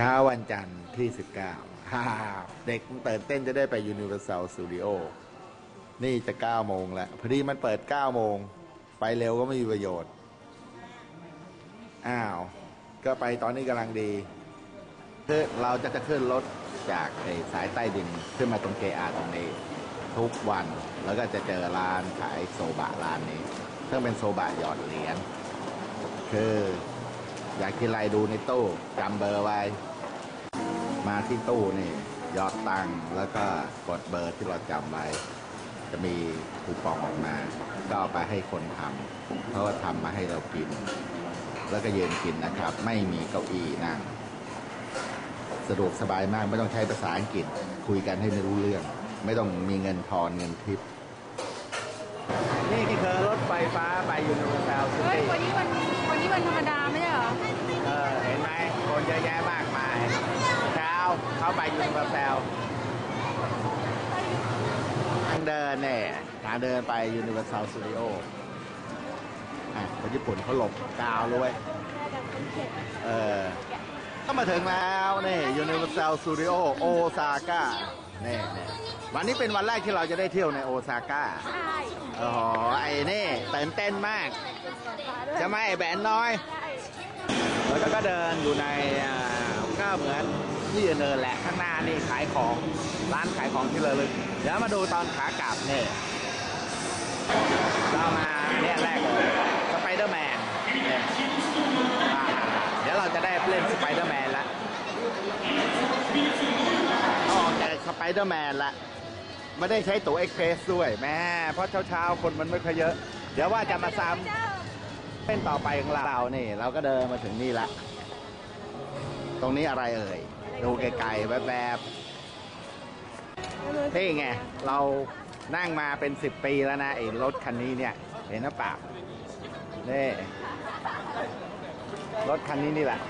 ช้าวันจันทร์ที่ 19ฮ่าเด็กตื่นเต้นจะได้ไป Universal Studio นี่จะ 9 โมงแล้วพอดีมันเปิด 9 โมง ไปเร็วก็ไม่มีประโยชน์ อ้าว ก็ไปตอนนี้กำลังดีคือเราจะจะขึ้นรถจากสายใต้ดินขึ้นมาตรงเกอาตรงนี้ ทุกวันแล้วก็จะเจอร้านขายโซบะร้านนี้ซึ่งเป็นโซบะหยอดเหรียญคืออยากกินอะไรดูในตู้จำเบอร์ไว้ มาที่ตู้นี่หยอดตังค์แล้วก็กดเบอร์ที่เราจำไว้ จะมีคูปองออกมา ก็เอาไปให้คนทำเพราะว่าทำมาให้เรากิน แล้วก็ยืนกินนะครับ ไม่มีเก้าอี้นั่งสะดวกสบายมากไม่ต้องใช้ภาษาอังกฤษคุยกันให้ไม่รู้เรื่อง ไม่ต้องมีเงินทอนเงินทิป นี่คือรถไฟฟ้าไปยูนิเวอร์แซลซิเฮ้ย ตี้วันนี้วันวันนี้วันธรรมดาไม่ใช่เหรอ เออเห็นไหมคนเยอะแยะมากมาย เช้าเข้าไปยูนิเวอร์แซลทางเดินเนี่ยทางเดินไปยูนิเวอร์แซลสตูดิโออะคนญี่ปุ่นเขาหลบกาวเลยเว้ยเออก็มาถึงแล้วนี่ยูนิเวอร์แซลสตูดิโอโอซาก้านี่นี่วันนี้เป็นวันแรกที่เราจะได้เที่ยวในโอซาก้าใช่โอ้โหไอ้นี่ตื่นเต้นมากจะไม่แบนน้อยแล้วก็เดินอยู่ในอ่าก็เหมือน ที่เนินแหละข้างหน้านี่ขายของร้านขายของที่ระลึกเดี๋ยวมาดูตอนขากลับเนี่ยเรามาเนี่ยแรกเลยสไปเดอร์แมนเนี่ยอ่าเดี๋ยวเราจะได้เล่นสไปเดอร์แมนละออกจากสไปเดอร์แมนละไม่ได้ใช้ตั๋วเอ็กเพรสด้วยแม่เพราะเช้าๆ คนมันไม่ค่อยเยอะ เดี๋ยวว่าจะมาซ้ำเส้นต่อไปของเรานี่เราก็เดินมาถึงนี่ละ ตรงนี้อะไรเอ่ย ดูไกลๆแวบๆนี่ไง เรานั่งมาเป็นสิบปีแล้วนะไอ้รถคันนี้เนี่ย เห็นหรือเปล่านี่รถคันนี้นี่แหละ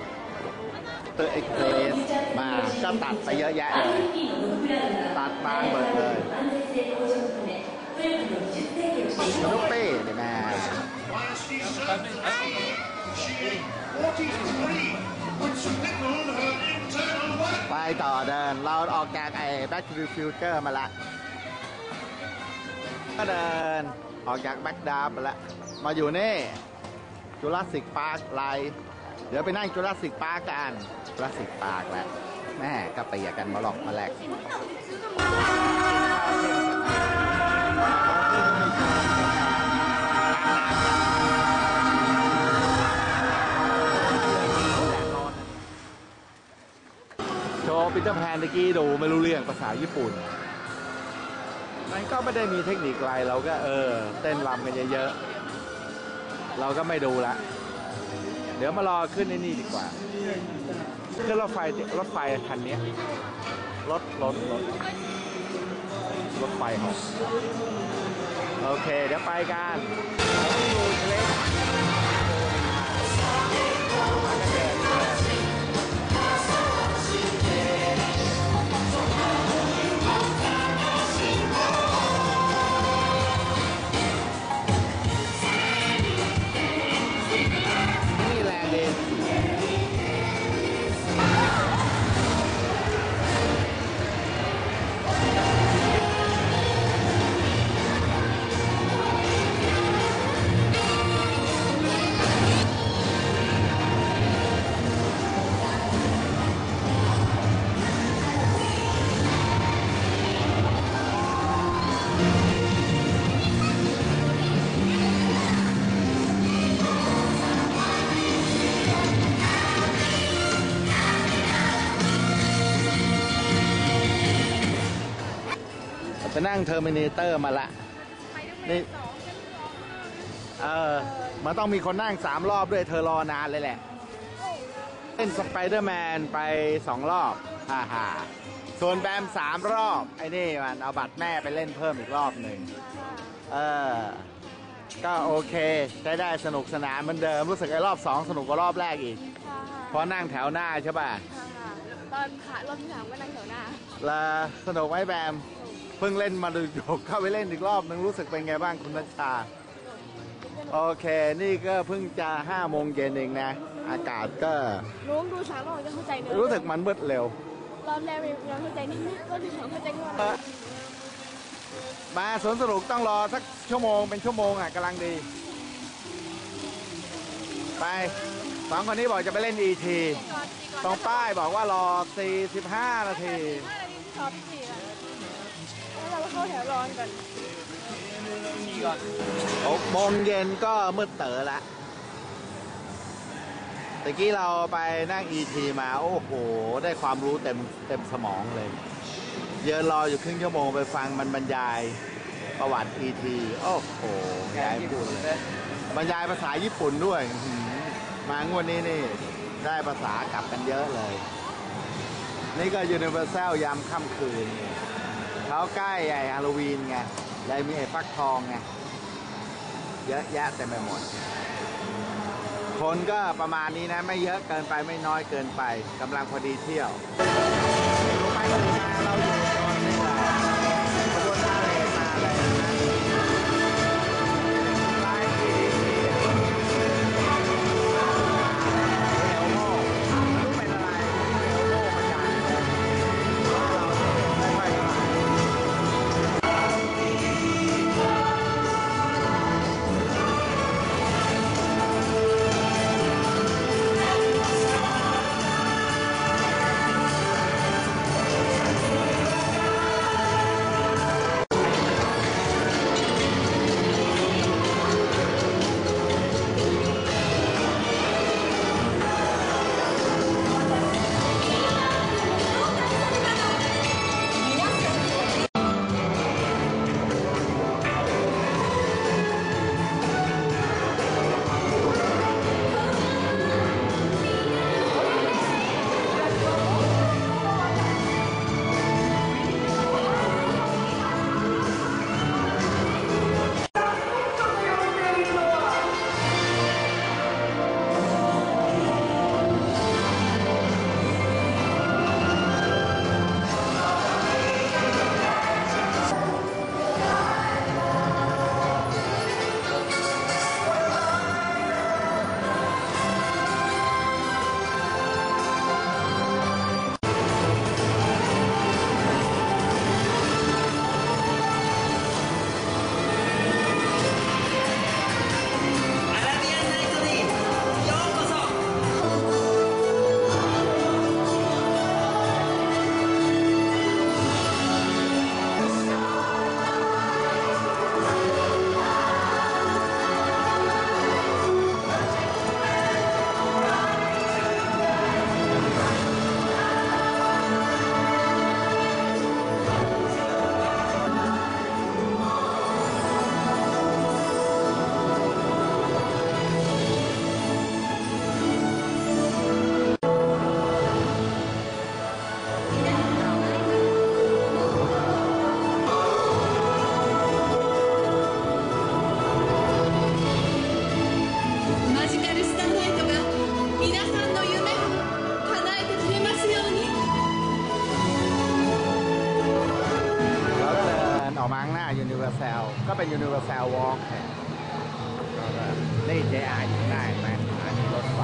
เตอร์เอ็กเพรสมาก็ตัดไปเยอะแยะเลย ตัดบางเบิดเลยนุ๊กปี้เดี๋ยวแม่ ไปต่อเดิน เราออกจากไอ้ Back to the Future มาละ ก็เดินออกจากแบ็กดาร์มาละ มาอยู่นี่จุลศิกพาร์คไลเดี๋ยวไปนั่งจุลศิกพาร์คกันจุลศิกพาร์คแล้วแม่ก็เตียกันมาหลอกมาแลก ปีเตอร์แพนตะกี้ดูไม่รู้เรื่องภาษาญี่ปุ่น มันก็ไม่ได้มีเทคนิคอะไรเราก็เออ เต้นรำกันเยอะๆ เราก็ไม่ดูละ เดี๋ยวมารอขึ้นในนี่ดีกว่าขึ้นรถไฟรถไฟคันเนี้ยรถรถรถรถไฟเหอโอเค เดี๋ยวไปกันดูเลนี่ นั่งเทอร์มินเตอร์มาละ นี่ เออ มันต้องมีคนนั่งสามรอบด้วยเธอรอนานเลยแหละ เล่นสไปเดอร์แมนไปสองรอบฮ่าฮ่าส่วนแบมสามรอบ ไอ้นี่มันเอาบัตรแม่ไปเล่นเพิ่มอีกรอบหนึ่ง เออ ก็โอเคใช้ได้สนุกสนานเหมือนเดิม รู้สึกไอ้รอบสองสนุกกว่ารอบแรกอีก เพราะนั่งแถวหน้าใช่ป่ะตอนขารอบที่สามก็นั่งแถวหน้าแล้วสนุกไหมแบม เพิ่งเล่นมาดูจบเข้าไปเล่นอีกรอบนึงรู้สึกเป็นไงบ้างคุณนัชชา โอเค นี่ก็เพิ่งจะห้าโมงเย็นเองนะใอากาศก็ ลุงดูสามรอบจะเข้าใจเนื้อรู้สึกมันมืดเร็ว รอบแรกยังเข้าใจนิดนิดรอบที่สองเข้าใจก่อนมาสวนสนุกต้องรอสักชั่วโมงเป็นชั่วโมงอะกำลังดี ไปสองคนนี้บอกจะไปเล่น ET ตรงป้ายบอกว่ารอ 45 นาทีห้านาทีที่ชอบสี่อะแล้ว เข้าแถวรอนก่อนหกโมงเย็นก็มืดเต๋อละตะกี้เราไปนั่ง ET มา โอ้โห ได้ความรู้เต็มเต็มสมองเลย เยืนรออยู่ครึ่งชั่วโมงไปฟังมันบรรยายประวัติ ET โอ้โหยายพูดเลยบรรยายภาษาญี่ปุ่นด้วย มางวดนี้นี่ ได้ภาษากลับกันเยอะเลย นี่ก็ยูนิเวอร์แซลยามค่ำคืนนี่ เขาใกล้ไอ้ฮาโลวีนไงเลยมีไอ้ฟักทองไง เยอะแยะเต็มไปหมด คนก็ประมาณนี้นะ ไม่เยอะเกินไปไม่น้อยเกินไปกำลังพอดีเที่ยวไปมาเราาข้างหน้า Universal ก็เป็น Universal Walk แทนแล้วก็นี่ JR อยู่ข้างหน้าเห็นไหมอันนี้รถไฟ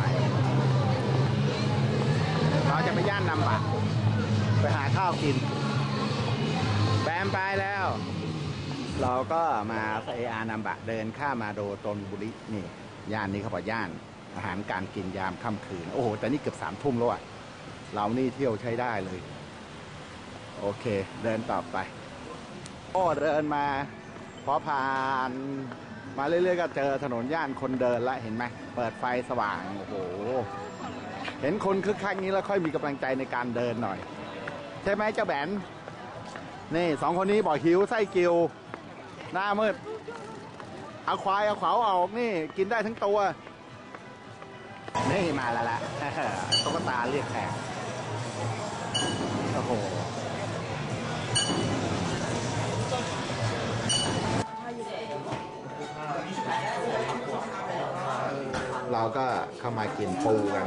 เราจะไปย่านนำบัตรไปหาข้าวกิน แบมไปแล้ว เราก็มาเออานำบะเดินข้ามมาโดตนบุรีนี่ ย่านนี้เขาบอกย่านอาหารการกินยามค่ำคืน โอ้โห แต่นี่เกือบสามทุ่มแล้วอะเรานี่เที่ยวใช้ได้เลย โอเค เดินต่อไป โอ้เดินมาพอผ่านมาเรื่อยๆก็เจอถนนย่านคนเดินละเห็นไหมเปิดไฟสว่างโอ้โหเห็นคนคึกคักนี้แล้วค่อยมีกำลังใจในการเดินหน่อย ใช่ไหมเจ้าแบนนี่สองคนนี้บอกหิวไส้กิว หน้ามืดเอาควายเอาขาเอาออกนี่กินได้ทั้งตัว นี่มาแล้วละตุ๊กตาเรียกแขก เราก็เข้ามากินปูกัน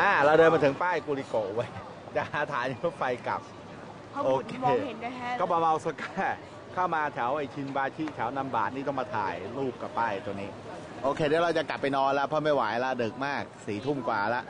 อ่าเราเดินมาถึงป้ายกุลิโกะไว้จะหาฐานรถไฟกลับโอเคก็มาเมาๆสก้าเข้ามาแถวไอชินบาชิแถวนำบาทนี่ต้องมาถ่ายรูปกับป้ายตัวนี้ โอเคเดี๋ยวเราจะกลับไปนอนแล้วเพราะไม่ไหวแล้ะดึกมากสี่ทุ่มกว่าแล้ว